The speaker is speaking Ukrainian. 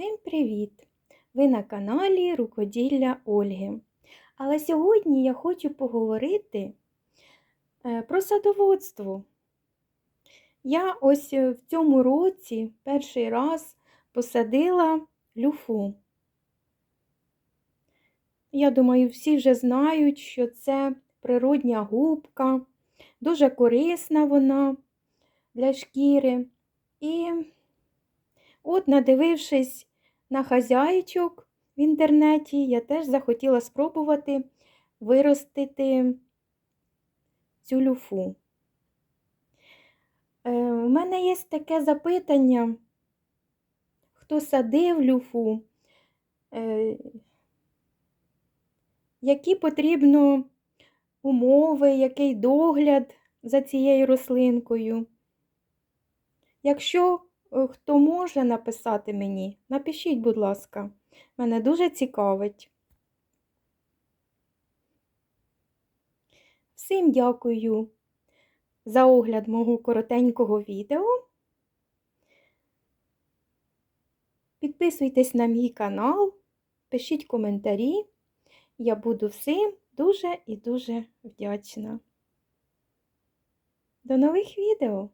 Всім привіт! Ви на каналі Рукоділля Ольги. Але сьогодні я хочу поговорити е, про садоводство. Я ось е, в цьому році перший раз посадила люфу. Я думаю, всі вже знають, що це природня губка, дуже корисна вона для шкіри. І От, надивившись на хазяйчок в інтернеті, я теж захотіла спробувати виростити цю люфу. Е, У мене є таке запитання, хто садив люфу, е, які потрібно умови, який догляд за цією рослинкою. Якщо Хто може написати мені, напишіть, будь ласка, мене дуже цікавить. Всім дякую за огляд мого коротенького відео. Підписуйтесь на мій канал, пишіть коментарі. Я буду всім дуже і дуже вдячна. До нових відео!